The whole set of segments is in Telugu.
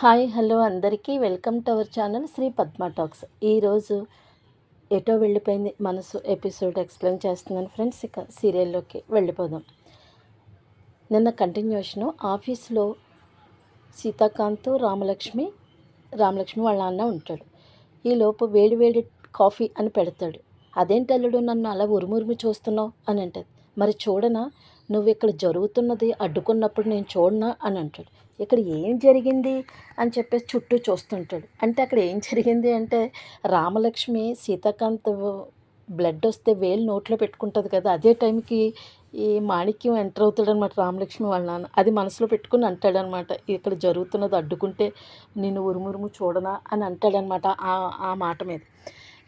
హాయ్ హలో అందరికీ. Welcome to our channel Sri Padma talks. ఈరోజు ఎటో వెళ్ళిపోయింది మనసు ఎపిసోడ్ ఎక్స్ప్లెయిన్ చేస్తున్నాను ఫ్రెండ్స్. ఇక సీరియల్లోకి వెళ్ళిపోదాం. నిన్న కంటిన్యూషను ఆఫీస్లో సీతాకాంత్ రామలక్ష్మి రామలక్ష్మి వాళ్ళ నాన్న ఉంటాడు. ఈలోపు వేడి వేడి కాఫీ అని పెడతాడు. అదేంటి అల్లుడు నన్ను అలా ఉరుమురుమి చూస్తున్నావు? అని అంటది. మరి చూడనా? నువ్వు ఇక్కడ జరుగుతున్నది అడ్డుకున్నప్పుడు నేను చూడనా? అని అంటాడు. ఇక్కడ ఏం జరిగింది? అని చెప్పేసి చుట్టూ చూస్తుంటాడు. అంటే అక్కడ ఏం జరిగింది అంటే రామలక్ష్మి సీతాకాంత్ బ్లడ్ వస్తే వేలు నోట్లో పెట్టుకుంటుంది కదా. అదే టైంకి ఈ మాణిక్యం ఎంటర్ అవుతాడనమాట రామలక్ష్మి వాళ్ళ నాన్న. అది మనసులో పెట్టుకుని అంటాడనమాట. ఇక్కడ జరుగుతున్నది అడ్డుకుంటే నేను ఉరుమురుము చూడనా? అని అంటాడనమాట ఆ ఆ మాట మీద.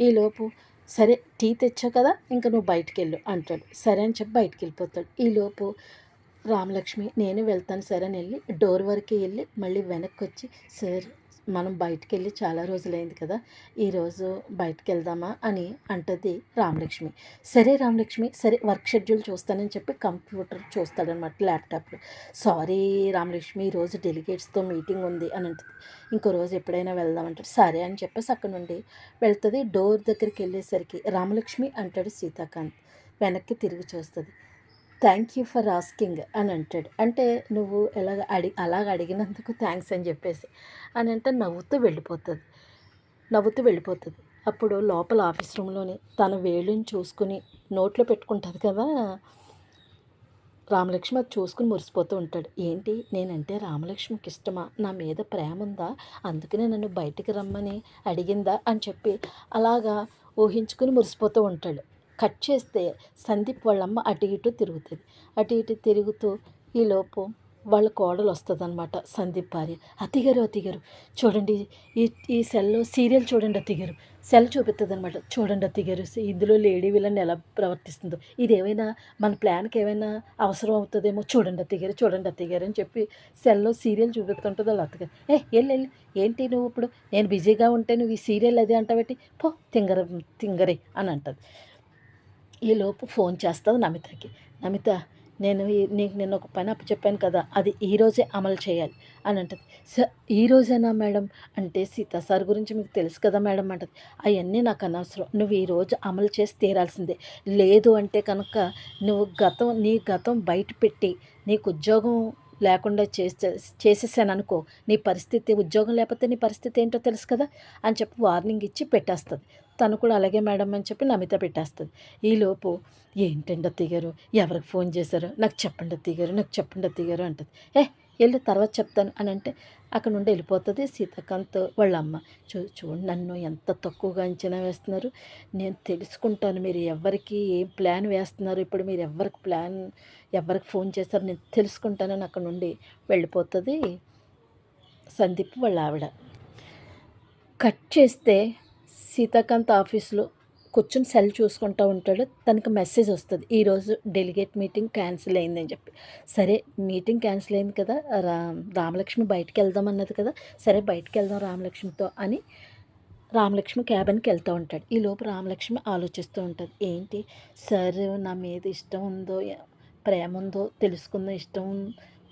ఈలోపు సరే టీ తెచ్చావు కదా ఇంకా నువ్వు బయటికి వెళ్ళు అంటాడు. సరే అని చెప్పి బయటికి వెళ్ళిపోతాడు ఈలోపు రామలక్ష్మి నేను వెళ్తాను సరే అని వెళ్ళి డోర్ వరకు వెళ్ళి మళ్ళీ వెనక్కి వచ్చి సార్ మనం బయటికి వెళ్ళి చాలా రోజులైంది కదా ఈరోజు బయటికి వెళ్దామా అని అంటది రామలక్ష్మి. సరే రామలక్ష్మి సరే వర్క్ షెడ్యూల్ చూస్తానని చెప్పి కంప్యూటర్ చూస్తాడనమాట ల్యాప్టాప్లో. సారీ రామలక్ష్మి ఈరోజు డెలిగేట్స్తో మీటింగ్ ఉంది అని అంటుంది. ఇంకో రోజు ఎప్పుడైనా వెళ్దామంటాడు సరే అని చెప్పేసి అక్కడ నుండి వెళ్తుంది. డోర్ దగ్గరికి వెళ్ళేసరికి రామలక్ష్మి అంటాడు సీతాకాంత్ వెనక్కి తిరిగి చూస్తుంది. థ్యాంక్ యూ ఫర్ ఆస్కింగ్ అని అంటాడు. అంటే నువ్వు ఎలాగ అడి అలాగ అడిగినందుకు థ్యాంక్స్ అని చెప్పేసి. అని అంటే నవ్వుతూ వెళ్ళిపోతుంది. నవ్వుతూ వెళ్ళిపోతుంది. అప్పుడు లోపల ఆఫీస్ రూమ్లోని తన వేలుని చూసుకుని నోట్లో పెట్టుకుంటుంది కదా! రామలక్ష్మి అది చూసుకుని మురిసిపోతూ ఉంటాడు. ఏంటి? నేనంటే రామలక్ష్మికి ఇష్టమా? నా మీద ప్రేమ ఉందా? అందుకనే నన్ను బయటికి రమ్మని అడిగిందా? అని చెప్పి అలాగా ఊహించుకుని మురిసిపోతూ ఉంటాడు. కట్ చేస్తే సందీప్ వాళ్ళమ్మ అటు ఇటు తిరుగుతుంది. అటు ఇటు తిరుగుతూ ఈలోపు వాళ్ళ కోడలు వస్తుంది అనమాట సందీప్ భార్య. అతిగారు అతిగారు. చూడండి ఈ ఈ సెల్లో సీరియల్ చూడండి అతిగారు. సెల్ చూపిస్తుంది అనమాట చూడండి అతిగారు. ఇందులో లేడీ విలన్ ఎలా ప్రవర్తిస్తుందో. ఇది ఏమైనా మన ప్లాన్కి ఏమైనా అవసరం అవుతుందేమో చూడండి అతిగారు చూడండి అతిగారు అని చెప్పి సెల్లో సీరియల్ చూపిస్తుంటుంది వాళ్ళ అత్తగారు. ఏ వెళ్ళి వెళ్ళి ఏంటి నువ్వు ఇప్పుడు? నేను బిజీగా ఉంటే నువ్వు ఈ సీరియల్ అదే అంటావేటి పో తింగర తింగరే అని అంటుంది. ఈలోపు ఫోన్ చేస్తుంది నమితకి. నమిత నేను నీకు నేను ఒక పని చెప్పాను కదా అది ఈరోజే అమలు చేయాలి అని అంటది. సార్ ఈ రోజేనా మేడం? అంటే సీతా సార్ గురించి మీకు తెలుసు కదా మేడం అంటది. అవన్నీ నాకు అనవసరం. నువ్వు ఈరోజు అమలు చేసి తీరాల్సిందే. లేదు అంటే కనుక నువ్వు గతం నీ గతం బయట పెట్టి నీకు ఉద్యోగం లేకుండా చేసే చేసేసాను అనుకో నీ పరిస్థితి ఉద్యోగం లేకపోతే నీ పరిస్థితి ఏంటో తెలుసు కదా? అని చెప్పి వార్నింగ్ ఇచ్చి పెట్టేస్తుంది. తను కూడా అలాగే మేడం అని చెప్పి నమిత పెట్టేస్తుంది. ఈలోపు ఏంటండి అత్తయ్య ఎవరికి ఫోన్ చేశారు? నాకు చెప్పండి అత్తయ్య నాకు చెప్పండి అత్తయ్య అంటుంది. ఏ వెళ్ళి తర్వాత చెప్తాను అని అంటే అక్కడ నుండి వెళ్ళిపోతుంది సీతాకాంత్ వాళ్ళ అమ్మ. చూ చూడు నన్ను ఎంత తక్కువగా అంచనా వేస్తున్నారు. నేను తెలుసుకుంటాను మీరు ఎవరికి ఏం ప్లాన్ వేస్తున్నారు ఇప్పుడు మీరు ఎవరికి ప్లాన్ ఎవరికి ఫోన్ చేస్తారు నేను తెలుసుకుంటానని అక్కడ నుండి వెళ్ళిపోతుంది సందీప్ వాళ్ళ ఆవిడ. కట్ చేస్తే సీతాకాంత్ ఆఫీస్లో కూర్చొని సెల్ చూసుకుంటూ ఉంటాడు తనకు మెసేజ్ వస్తుంది. ఈరోజు డెలిగేట్ మీటింగ్ క్యాన్సిల్ అయిందని చెప్పి. సరే మీటింగ్ క్యాన్సిల్ అయింది కదా రా రామలక్ష్మి బయటికి వెళ్దాం అన్నది కదా సరే బయటికి వెళ్దాం రామలక్ష్మితో అని రామలక్ష్మి క్యాబిన్కి వెళ్తూ ఉంటాడు. ఈ లోపు రామలక్ష్మి ఆలోచిస్తూ ఉంటుంది. ఏంటి? సార్ నా మీద ఇష్టం ఉందో ప్రేమ ఉందో తెలుసుకుందో ఇష్టం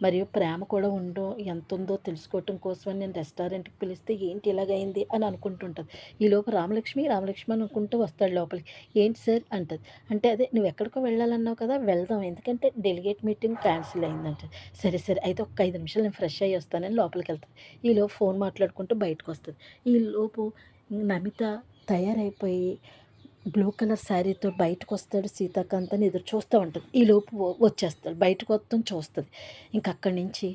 మరియు ప్రేమ కూడా ఉండో ఎంత ఉందో తెలుసుకోవటం కోసమని నేను రెస్టారెంట్కి పిలిస్తే ఏంటి ఇలాగైంది అని అనుకుంటుంటుంది. ఈలోపు రామలక్ష్మి రామలక్ష్మి అనుకుంటూ వస్తాడు లోపలికి. ఏంటి సార్? అంటది. అంటే అదే నువ్వు ఎక్కడికో వెళ్ళాలన్నావు కదా వెళ్దాం. ఎందుకంటే డెలిగేట్ మీటింగ్ క్యాన్సిల్ అయిందంట. సరే సరే. అయితే ఒక ఐదు నిమిషాలు నేను ఫ్రెష్ అయ్యి వస్తానని లోపలికి వెళ్తాను ఈలోపు ఫోన్ మాట్లాడుకుంటూ బయటకు వస్తుంది. ఈలోపు నమిత తయారైపోయి బ్లూ కలర్ శారీతో బయటకు వస్తాడు సీతాకాంత్ అని ఎదురు చూస్తూ ఉంటుంది. ఈ లోపు వచ్చేస్తాడు. బయటకు వస్తాం చూస్తుంది. ఇంక అక్కడి నుంచి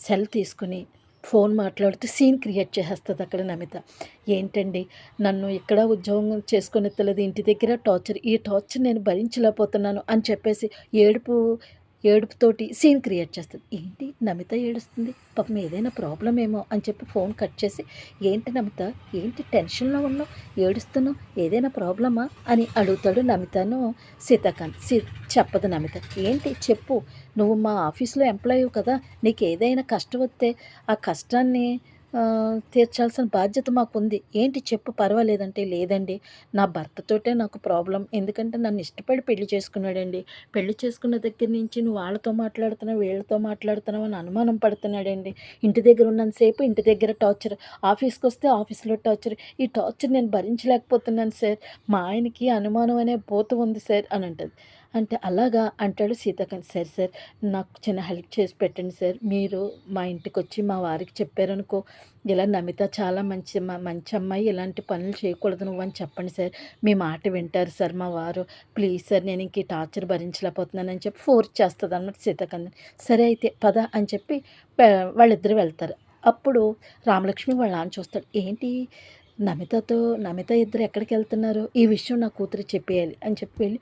సెల్ తీసుకుని ఫోన్ మాట్లాడుతూ సీన్ క్రియేట్ చేసేస్తుంది అక్కడ నమిత. ఏంటండి? నన్ను ఇక్కడ ఉద్యోగం చేసుకుని తెలియదు ఇంటి దగ్గర టార్చర్. ఈ టార్చర్ నేను భరించలేకపోతున్నాను అని చెప్పేసి ఏడుపు ఏడుపుతోటి సీన్ క్రియేట్ చేస్తుంది. ఏంటి నమిత ఏడుస్తుంది? పాపం ఏదైనా ప్రాబ్లం ఏమో అని చెప్పి ఫోన్ కట్ చేసి ఏంటి నమిత? ఏంటి టెన్షన్లో ఉన్నావు? ఏడుస్తున్నావు? ఏదైనా ప్రాబ్లమా అని అడుగుతాడు నమితను సీతాకాంత్. సీ చెప్పదు నమిత. ఏంటి? చెప్పు. నువ్వు మా ఆఫీస్లో ఎంప్లాయీ కదా. నీకు ఏదైనా కష్టం వస్తే ఆ కష్టాన్ని తీర్చాల్సిన బాధ్యత మాకుంది. ఏంటి చెప్పు పర్వాలేదంటే లేదండి. నా భర్తతోటే నాకు ప్రాబ్లం. ఎందుకంటే నన్ను ఇష్టపడి పెళ్ళి చేసుకున్నాడండి. పెళ్ళి చేసుకున్న దగ్గర నుంచి నువ్వు వాళ్ళతో మాట్లాడుతున్నావు వీళ్ళతో మాట్లాడుతున్నావు అని అనుమానం పడుతున్నాడండి. ఇంటి దగ్గర ఉన్నంతసేపు ఇంటి దగ్గర టార్చర్ ఆఫీస్కి వస్తే ఆఫీస్లో టార్చర్. ఈ టార్చర్ నేను భరించలేకపోతున్నాను సార్. మా ఆయనకి అనుమానం అనే పోత ఉంది సార్ అని అంటుంది. అంటే అలాగా అంటాడు సీతాకాంత్. సార్ సార్ నాకు చిన్న హెల్ప్ చేసి పెట్టండి సార్. మీరు మా ఇంటికి వచ్చి మా వారికి చెప్పారనుకో ఇలా నమిత చాలా మంచి మా మంచి అమ్మాయి. ఇలాంటి పనులు చేయకూడదు నువ్వు అని చెప్పండి సార్. మీ మాట వింటారు సార్ మా వారు. ప్లీజ్ సార్ నేను ఇంక ఈ టార్చర్ అని చెప్పి ఫోర్స్ చేస్తుంది అన్నమాట సీతాకాంత్. సరే అయితే పద అని చెప్పి వాళ్ళిద్దరు వెళ్తారు. అప్పుడు రామలక్ష్మి వాళ్ళ నాన్న చూస్తాడు. ఏంటి నమితతో నమిత ఇద్దరు ఎక్కడికి వెళ్తున్నారు? ఈ విషయం నా కూతురు చెప్పేయాలి అని చెప్పి వెళ్ళి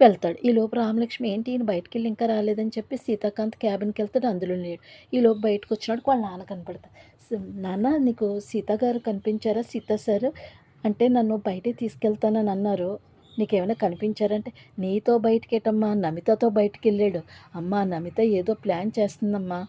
వెళ్తాడు. ఈ లోపు రామలక్ష్మి ఏంటి ఈయన బయటికి వెళ్ళి ఇంకా రాలేదని చెప్పి సీతాకాంత్ క్యాబిన్కి వెళ్తాడు. అందులో లేడు. ఈ లోపు బయటకు వచ్చినాడు వాళ్ళ నాన్న కనపడతాడు. నాన్న నీకు సీత గారు కనిపించారా? సీత సార్ అంటే నన్ను బయటికి తీసుకెళ్తానని అన్నారు. నీకేమైనా కనిపించారంటే నీతో బయటికేటమ్మా నమితతో బయటికి వెళ్ళాడు. అమ్మా నమిత ఏదో ప్లాన్ చేస్తుందమ్మా.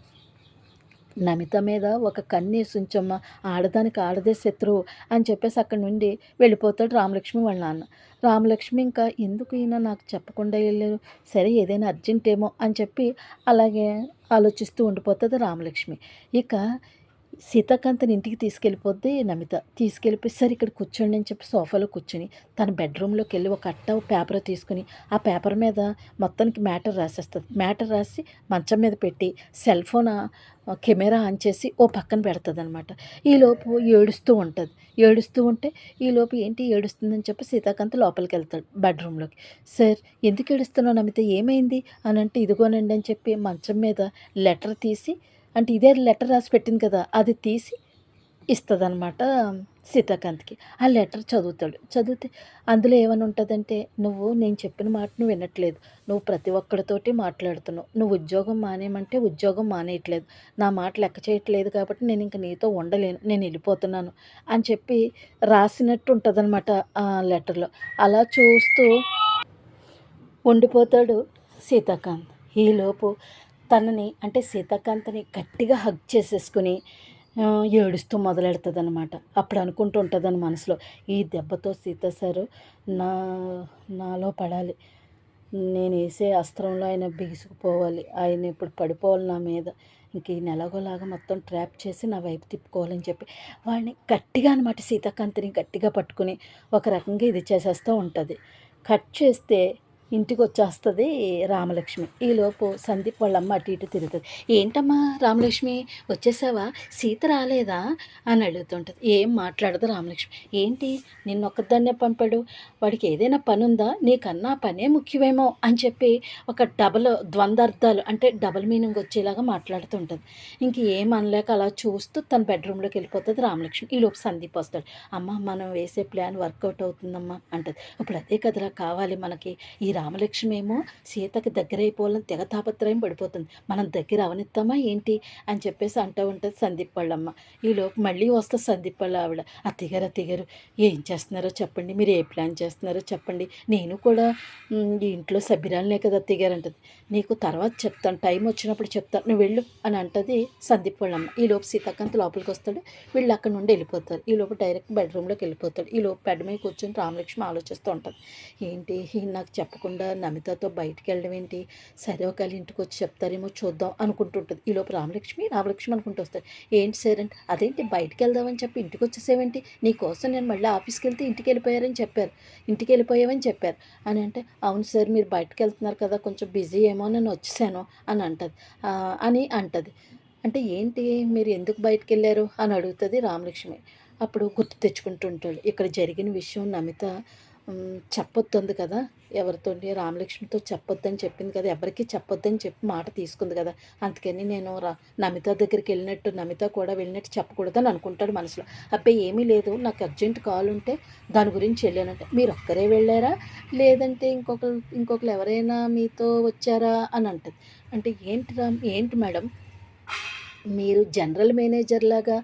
నమిత మీద ఒక కన్నేసి ఉంచమ్మా ఆడదానికి ఆడదే శత్రువు అని చెప్పేసి అక్కడి నుండి వెళ్ళిపోతాడు రామలక్ష్మి వాళ్ళ నాన్న. రామలక్ష్మి ఇంకా ఎందుకు ఈయన నాకు చెప్పకుండా వెళ్ళారు? సరే ఏదైనా అర్జెంట్ ఏమో అని చెప్పి అలాగే ఆలోచిస్తూ ఉండిపోతుంది రామలక్ష్మి. ఇక సీతాకాంతని ఇంటికి తీసుకెళ్ళిపోద్ది నమిత. తీసుకెళ్ళిపోయి సరే ఇక్కడ కూర్చోండి అని చెప్పి సోఫాలో కూర్చొని తన బెడ్రూమ్లోకి వెళ్ళి ఒక అట్ట పేపర్ తీసుకుని ఆ పేపర్ మీద మొత్తానికి మ్యాటర్ రాసేస్తుంది. మ్యాటర్ రాసి మంచం మీద పెట్టి సెల్ ఫోన్ కెమెరా ఆన్ చేసి ఓ పక్కన పెడుతుంది అనమాట ఈలోపు ఏడుస్తూ ఉంటుంది. ఏడుస్తూ ఉంటే ఈలోపు ఏంటి ఏడుస్తుందని చెప్పి సీతాకాంత్ లోపలికి వెళ్తాడు బెడ్రూమ్లోకి. సార్ ఎందుకు ఏడుస్తున్నావు నమిత? ఏమైంది? అని అంటే ఇదిగోనండి అని చెప్పి మంచం మీద లెటర్ తీసి అంటే ఇదే లెటర్ రాసి పెట్టింది కదా అది తీసి ఇస్తుందన్నమాట సీతాకాంత్కి. ఆ లెటర్ చదువుతాడు. చదివితే అందులో ఏమని ఉంటుందంటే నువ్వు నేను చెప్పిన మాట నువ్వు వినట్లేదు. నువ్వు ప్రతి ఒక్కరితోటి మాట్లాడుతున్నావు. నువ్వు ఉద్యోగం మానేయమంటే ఉద్యోగం మానేయట్లేదు. నా మాట లెక్క చేయట్లేదు కాబట్టి నేను ఇంక నీతో ఉండలేను. నేను వెళ్ళిపోతున్నాను. అని చెప్పి రాసినట్టు ఉంటుందన్నమాట ఆ లెటర్లో. అలా చూస్తూ ఉండిపోతాడు సీతాకాంత్. ఈలోపు తనని అంటే సీతాకాంతని గట్టిగా హగ్ చేసేసుకుని ఏడుస్తూ మొదలెడుతుంది అనమాట అప్పుడు అనుకుంటూ ఉంటుందని మనసులో ఈ దెబ్బతో సీత సారు నా నాలో పడాలి. నేను వేసే అస్త్రంలో ఆయన బిగుసుకుపోవాలి ఆయన ఇప్పుడు పడిపోవాలి నా మీద. ఇంక ఈ నెలగోలాగా మొత్తం ట్రాప్ చేసి నా వైపు తిప్పుకోవాలని చెప్పి వాడిని గట్టిగా అనమాట సీతాకాంతిని గట్టిగా పట్టుకుని ఒక రకంగా ఇది చేసేస్తూ ఉంటుంది. కట్ చేస్తే ఇంటికి వచ్చేస్తుంది రామలక్ష్మి. ఈలోపు సందీప్ వాళ్ళమ్మ అటు ఇటు తిరుగుతుంది. ఏంటమ్మా రామలక్ష్మి వచ్చేసావా? సీత రాలేదా? అని అడుగుతుంటుంది. ఏం మాట్లాడదు రామలక్ష్మి. ఏంటి? నిన్న ఒక్కదాన్నే పంపాడు. వాడికి ఏదైనా పని ఉందా నీకన్నా పనే ముఖ్యమేమో అని చెప్పి ఒక డబల్ ద్వంద్వార్థాలు అంటే డబల్ మీనింగ్ వచ్చేలాగా మాట్లాడుతుంటుంది. ఇంక ఏం అనలేక అలా చూస్తూ తన బెడ్రూమ్లోకి వెళ్ళిపోతుంది రామలక్ష్మి. ఈలోపు సందీప్ వస్తాడు. అమ్మ మనం వేసే ప్లాన్ వర్కౌట్ అవుతుందమ్మా అంటది. ఇప్పుడు అదే కదరా కావాలి మనకి. ఈ రామలక్ష్మి ఏమో సీతకి దగ్గర అయిపోవాలని తెగ తాపత్రయం పడిపోతుంది. మనం దగ్గర అవనిస్తామా ఏంటి? అని చెప్పేసి అంటూ ఉంటుంది సందీప్ వాళ్ళమ్మ. ఈలోపు మళ్ళీ వస్తే సందీప్ వాళ్ళ ఆవిడ. అత్తగారు అతిగారు ఏం చేస్తున్నారో చెప్పండి. మీరు ఏ ప్లాన్ చేస్తున్నారో చెప్పండి. నేను కూడా ఈ ఇంట్లో సభ్యురాలనే కదా అత్తగారు అంటది నీకు తర్వాత చెప్తాను. టైం వచ్చినప్పుడు చెప్తాను. నువ్వు వెళ్ళు అని అంటది సందీప్ వాళ్ళమ్మ. ఈలోపు సీతాకాంత్ లోపలికి వస్తాడు. వీళ్ళు అక్కడ నుండి వెళ్ళిపోతారు. ఈలోపు డైరెక్ట్ బెడ్రూమ్లోకి వెళ్ళిపోతాడు. ఈలోపు బెడ్ మీద కూర్చొని రామలక్ష్మి ఆలోచిస్తూ ఉంటుంది. ఏంటి? నాకు చెప్పకుండా నమితతో బయటికి వెళ్ళడం ఏంటి? సరే ఒకవేళ ఇంటికి వచ్చి చెప్తారేమో చూద్దాం అనుకుంటుంటుంది. ఈలోపు రామలక్ష్మి రామలక్ష్మి అనుకుంటూ వస్తారు ఏంటి సార్ అంటే అదేంటి? బయటికి వెళ్దామని చెప్పి ఇంటికి వచ్చేసేవేంటి నీకోసం నేను మళ్ళీ ఆఫీస్కి వెళ్తే ఇంటికి వెళ్ళిపోయారని చెప్పారు. ఇంటికి వెళ్ళిపోయావని చెప్పారు. అని అంటే అవును సార్ మీరు బయటకు వెళ్తున్నారు కదా కొంచెం బిజీ ఏమో నేను వచ్చేసాను అని అంటది. అని అంటది. అంటే ఏంటి? మీరు ఎందుకు బయటకు వెళ్ళారు అని అడుగుతుంది రామలక్ష్మి. అప్పుడు గుర్తు తెచ్చుకుంటుంటాడు. ఇక్కడ జరిగిన విషయం నమిత చెప్పొద్దు కదా. ఎవరితో రామలక్ష్మితో చెప్పొద్దని చెప్పింది కదా. ఎవరికి చెప్పొద్దని చెప్పి మాట తీసుకుంది కదా. అందుకని నేను రా నమిత దగ్గరికి వెళ్ళినట్టు నమిత కూడా వెళ్ళినట్టు చెప్పకూడదని అనుకుంటాడు మనసులో. అబ్బాయి ఏమీ లేదు. నాకు అర్జెంట్ కాల్ ఉంటే దాని గురించి వెళ్ళానంటే. మీరు ఒక్కరే వెళ్ళారా? లేదంటే ఇంకొకరు ఇంకొకరు ఎవరైనా మీతో వచ్చారా అని అంటది. అంటే ఏంటి రా ఏంటి మేడం? మీరు జనరల్ మేనేజర్ లాగా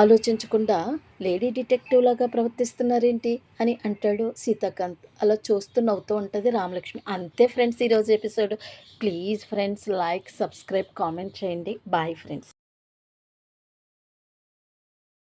ఆలోచించకుండా లేడీ డిటెక్టివ్ లాగా ప్రవర్తిస్తున్నారేంటి అని అంటాడు సీతాకాంత్. అలా చూస్తూ నవ్వుతూ ఉంటుంది రామలక్ష్మి. అంతే ఫ్రెండ్స్ ఈరోజు episode. Please friends like subscribe comment చేయండి. Bye friends.